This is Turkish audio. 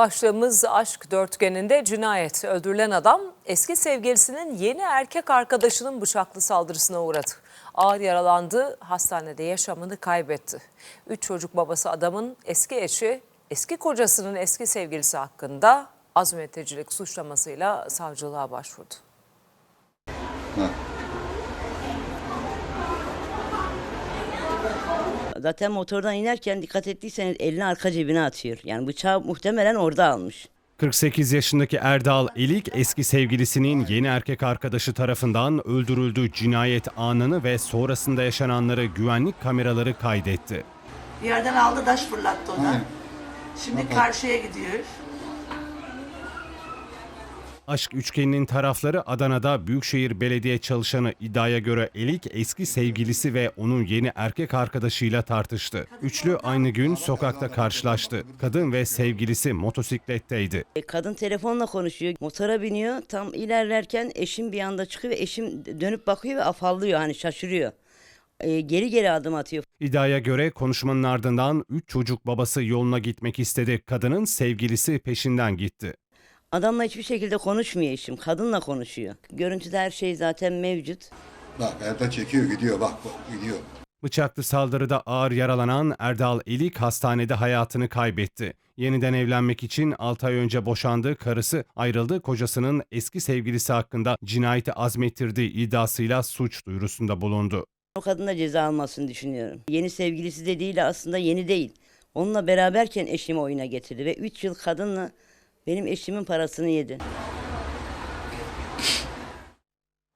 Başlığımız aşk dörtgeninde cinayet. Öldürülen adam eski sevgilisinin yeni erkek arkadaşının bıçaklı saldırısına uğradı. Ağır yaralandı, hastanede yaşamını kaybetti. Üç çocuk babası adamın eski eşi, eski kocasının eski sevgilisi hakkında azmettiricilik suçlamasıyla savcılığa başvurdu. Zaten motordan inerken dikkat ettiyseniz elini arka cebine atıyor. Yani bıçağı muhtemelen orada almış. 48 yaşındaki Erdal Elik eski sevgilisinin yeni erkek arkadaşı tarafından öldürüldüğü cinayet anını ve sonrasında yaşananları güvenlik kameraları kaydetti. Bir yerden aldı taş fırlattı ona. Şimdi karşıya gidiyor. Aşk üçgeninin tarafları Adana'da Büyükşehir Belediye çalışanı iddiaya göre Elik eski sevgilisi ve onun yeni erkek arkadaşıyla tartıştı. Üçlü aynı gün sokakta karşılaştı. Kadın ve sevgilisi motosikletteydi. E, Kadın telefonla konuşuyor. Motora biniyor. Tam ilerlerken eşim bir anda çıkıyor ve eşim dönüp bakıyor ve afallıyor hani şaşırıyor. E, geri geri adım atıyor. İddiaya göre konuşmanın ardından üç çocuk babası yoluna gitmek istedi. Kadının sevgilisi peşinden gitti. Adamla hiçbir şekilde konuşmuyor eşim. Kadınla konuşuyor. Görüntüde her şey zaten mevcut. Bak Erdal çekiyor gidiyor bak, bak gidiyor. Bıçaklı saldırıda ağır yaralanan Erdal Elik hastanede hayatını kaybetti. Yeniden evlenmek için 6 ay önce boşandığı karısı ayrıldığı kocasının eski sevgilisi hakkında cinayeti azmettirdiği iddiasıyla suç duyurusunda bulundu. O kadın da ceza almasını düşünüyorum. Yeni sevgilisi de değil aslında yeni değil. Onunla beraberken eşimi oyuna getirdi ve 3 yıl kadınla benim eşimin parasını yedi.